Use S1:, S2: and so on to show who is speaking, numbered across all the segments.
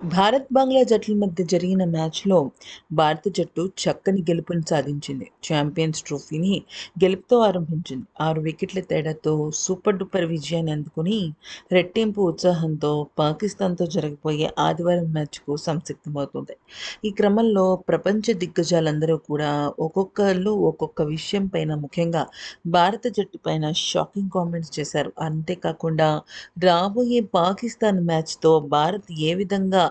S1: భారత్ బంగ్లా జట్ల మధ్య జరిగిన మ్యాచ్లో భారత జట్టు చక్కని గెలుపుని సాధించింది. ఛాంపియన్స్ ట్రోఫీని గెలుపుతో ఆరంభించింది. ఆరు వికెట్ల తేడాతో సూపర్ డూపర్ విజయాన్ని అందుకుని రెట్టింపు ఉత్సాహంతో పాకిస్తాన్తో జరగబోయే ఆదివారం మ్యాచ్కు సంసిద్ధమవుతుంది. ఈ క్రమంలో ప్రపంచ దిగ్గజాలందరూ కూడా ఒక్కొక్కళ్ళు ఒక్కొక్క విషయం పైన ముఖ్యంగా భారత జట్టు పైన షాకింగ్ కామెంట్స్ చేశారు. అంతేకాకుండా రాబోయే పాకిస్తాన్ మ్యాచ్తో భారత్ ఏ విధంగా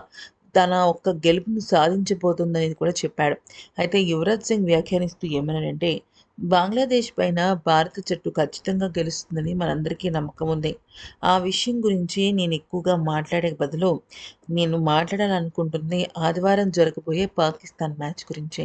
S1: తన ఒక్క గెలుపును సాధించబోతుందని కూడా చెప్పాడు. అయితే యువరాజ్ సింగ్ వ్యాఖ్యానిస్తూ ఏమన్నాడంటే బంగ్లాదేశ్ పైన భారత జట్టు ఖచ్చితంగా గెలుస్తుందని మనందరికీ నమ్మకం ఉంది. ఆ విషయం గురించి నేను ఎక్కువగా మాట్లాడే బదులు నేను మాట్లాడాలనుకుంటుంది ఆదివారం జరగబోయే పాకిస్తాన్ మ్యాచ్ గురించి.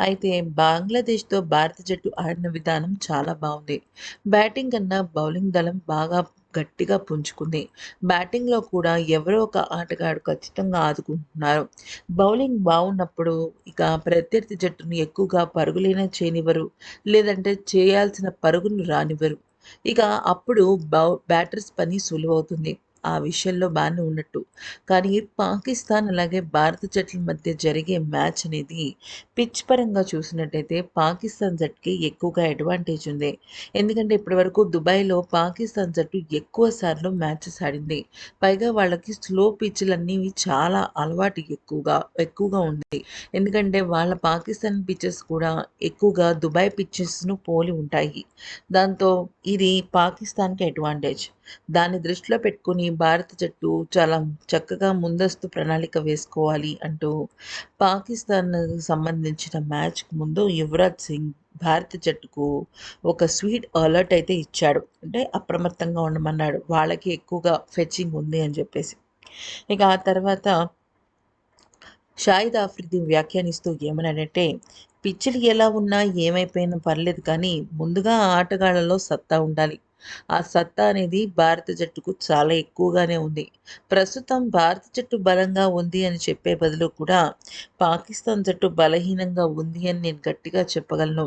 S1: అయితే బంగ్లాదేశ్తో భారత జట్టు ఆడిన విధానం చాలా బాగుంది. బ్యాటింగ్ కన్నా బౌలింగ్ దళం బాగా గట్టిగా పుంజుకుంది. బ్యాటింగ్లో కూడా ఎవరో ఒక ఆటగాడు ఖచ్చితంగా ఆదుకుంటున్నారు. బౌలింగ్ బాగున్నప్పుడు ఇక ప్రత్యర్థి జట్టును ఎక్కువగా పరుగులైనా చేయనివ్వరు. లేదంటే చేయాల్సిన పరుగును రానివ్వరు. ఇక అప్పుడు బౌ బ్యాటర్స్ పని సులువవుతుంది. ఆ విషయంలో బాగానే ఉన్నట్టు. కానీ పాకిస్తాన్ అలాగే భారత జట్ల మధ్య జరిగే మ్యాచ్ అనేది పిచ్ పరంగా చూసినట్టయితే పాకిస్తాన్ జట్టుకి ఎక్కువగా అడ్వాంటేజ్ ఉంది. ఎందుకంటే ఇప్పటి వరకు దుబాయ్లో పాకిస్తాన్ జట్టు ఎక్కువ సార్లు మ్యాచెస్ ఆడింది. పైగా వాళ్ళకి స్లో పిచ్లు అనేవి చాలా అలవాటు ఎక్కువగా ఎక్కువగా ఉంది. ఎందుకంటే వాళ్ళ పాకిస్తాన్ పిచ్చెస్ కూడా ఎక్కువగా దుబాయ్ పిచ్చెస్ను పోలి ఉంటాయి. దాంతో ఇది పాకిస్తాన్కి అడ్వాంటేజ్. దాన్ని దృష్టిలో పెట్టుకుని భారత జట్టు చాలా చక్కగా ముందస్తు ప్రణాళిక వేసుకోవాలి అంటూ పాకిస్తాన్ సంబంధించిన మ్యాచ్కు ముందు యువరాజ్ సింగ్ భారత జట్టుకు ఒక స్వీట్ అలర్ట్ అయితే ఇచ్చాడు. అంటే అప్రమత్తంగా ఉండమన్నాడు. వాళ్ళకి ఎక్కువగా ఫెచ్చింగ్ ఉంది అని చెప్పేసి. ఇక ఆ తర్వాత షాహిద్ ఆఫ్రిది వ్యాఖ్యానిస్తూ ఏమనంటే పిచ్చిలు ఎలా ఉన్నా ఏమైపోయినా పర్లేదు కానీ ముందుగా ఆటగాళ్ళలో సత్తా ఉండాలి. ఆ సత్తా అనేది భారత జట్టుకు చాలా ఎక్కువగానే ఉంది. ప్రస్తుతం భారత జట్టు బలంగా ఉంది అని చెప్పే బదులు కూడా పాకిస్తాన్ జట్టు బలహీనంగా ఉంది అని నేను గట్టిగా చెప్పగలను.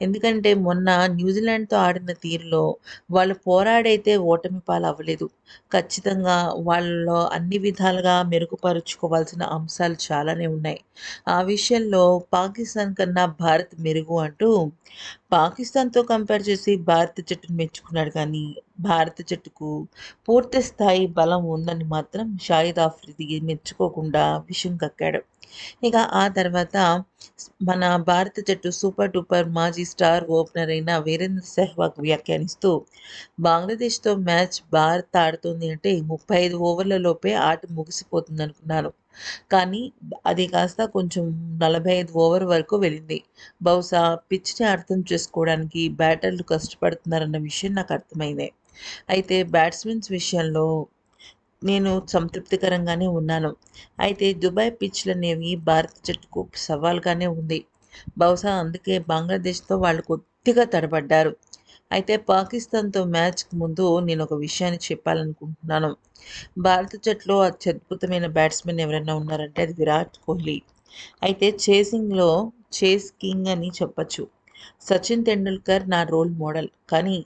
S1: ఎందుకంటే మొన్న న్యూజిలాండ్తో ఆడిన తీరులో వాళ్ళు పోరాడైతే ఓటమి పాలు అవ్వలేదు ఖచ్చితంగా వాళ్ళలో అన్ని విధాలుగా మెరుగుపరుచుకోవాల్సిన అంశాలు చాలానే ఉన్నాయి. ఆ విషయంలో పాకిస్తాన్ కన్నా భారత్ మెరుగు అంటూ పాకిస్తాన్తో కంపేర్ చేసి భారత జట్టును మెచ్చుకున్నాడు కానీ భారత జట్టుకు పూర్తి స్థాయి బలం ఉందని మాత్రం షాహిద్ ఆఫ్రిది మెచ్చుకోకుండా విషయం కక్కాడు. ఇక ఆ తర్వాత మన భారత జట్టు సూపర్ డూపర్ మాజీ స్టార్ ఓపెనర్ అయిన వీరేంద్ర సెహ్వాగ్ వ్యాఖ్యానిస్తూ బంగ్లాదేశ్తో మ్యాచ్ భారత్ ఆడుతుంది అంటే ముప్పై ఐదు ఓవర్లలోపే ఆట ముగిసిపోతుంది అనుకున్నాను కానీ అది కాస్త కొంచెం నలభై ఐదు ఓవర్ వరకు వెళ్ళింది. బహుశా పిచ్ని అర్థం చేసుకోవడానికి బ్యాటర్లు కష్టపడుతున్నారన్న విషయం నాకు అర్థమైంది. అయితే బ్యాట్స్మెన్స్ విషయంలో నేను సంతృప్తికరంగానే ఉన్నాను. అయితే దుబాయ్ పిచ్లు అనేవి భారత జట్టుకు సవాల్గానే ఉంది. బహుశా అందుకే బంగ్లాదేశ్తో వాళ్ళు కొద్దిగా తడబడ్డారు. అయితే పాకిస్తాన్తో మ్యాచ్కి ముందు నేను ఒక విషయాన్ని చెప్పాలనుకుంటున్నాను. భారత జట్టులో అత్యద్భుతమైన బ్యాట్స్మెన్ ఎవరైనా ఉన్నారంటే అది విరాట్ కోహ్లీ. అయితే చేసింగ్లో చేస్ కింగ్ అని చెప్పచ్చు. సచిన్ టెండూల్కర్ నా రోల్ మోడల్. కానీ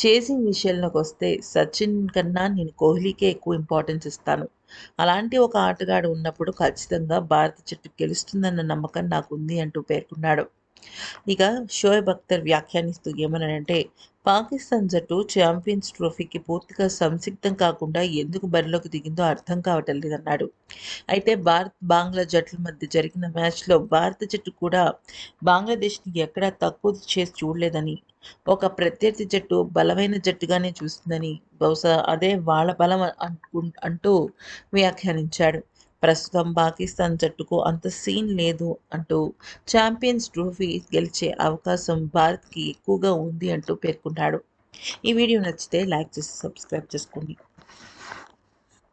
S1: చేసింగ్ విషయంలోకి వస్తే సచిన్ కన్నా నేను కోహ్లీకే ఎక్కువ ఇంపార్టెన్స్ ఇస్తాను. అలాంటి ఒక ఆటగాడు ఉన్నప్పుడు ఖచ్చితంగా భారత జట్టు గెలుస్తుందన్న నమ్మకం నాకు ఉంది అంటూ పేర్కొన్నాడు. ఇక షోయబ్ అఖ్తర్ వ్యాఖ్యానిస్తూ ఏమన్నాడంటే పాకిస్తాన్ జట్టు ఛాంపియన్స్ ట్రోఫీకి పూర్తిగా సంసిగ్ధం కాకుండా ఎందుకు బరిలోకి దిగిందో అర్థం కావటం లేదన్నాడు. అయితే భారత్ బంగ్లా జట్ల మధ్య జరిగిన మ్యాచ్లో భారత జట్టు కూడా బంగ్లాదేశ్ని ఎక్కడా తక్కువ చేసి చూడలేదని ఒక ప్రత్యర్థి జట్టు బలమైన జట్టుగానే చూస్తుందని బహుశా అదే వాళ్ళ బలం అంటూ వ్యాఖ్యానించాడు. ప్రస్తుతం పాకిస్తాన్ జట్టుకు అంత సీన్ లేదు అంటూ ఛాంపియన్స్ ట్రోఫీ గెలిచే అవకాశం భారత్కి ఎక్కువగా ఉంది అంటూ పేర్కొన్నాడు ఈ వీడియో నచ్చితే లైక్ చేసి సబ్స్క్రైబ్ చేసుకోండి.